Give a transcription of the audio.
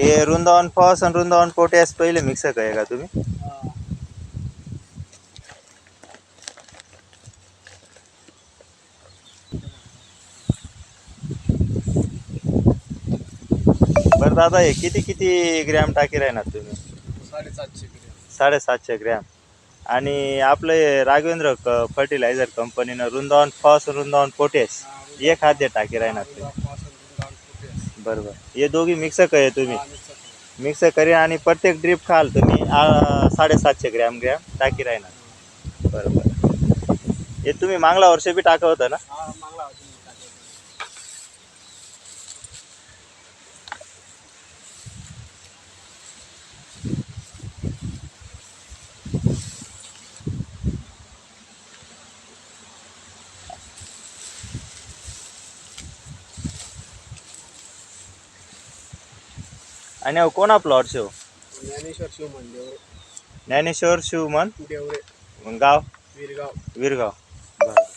हे वृंदावन फॉस आणि वृंदावन पोटॅस पहिले मिक्स आहे का तुम्ही. बरं दादा हे किती किती ग्रॅम टाकी राहणार तुम्ही? साडेसातशे ग्रॅम साडेसातशे ग्रॅम आणि आपलं हे राघवेंद्र क फर्टिलायझर कंपनीनं वृंदावन फॉस वृंदावन पोटॅश हे खाद्य टाकी राहणार तुम्ही बरोबर. हे दोघी मिक्स आहे तुम्ही. मिक्स करी आणि प्रत्येक ड्रिप खाल तुम्ही आ, साडेसातशे ग्रॅम ग्रॅम टाकी राहणार. बरोबर. हे तुम्ही मागला वर्ष बी टाका होतं ना? आणि अहो कोणा प्लॉट शो ज्ञानेश्वर शिवमन देवरे ज्ञानेश्वर शिवमन देवरे मग गाव? विरगाव. विरगाव. बरं.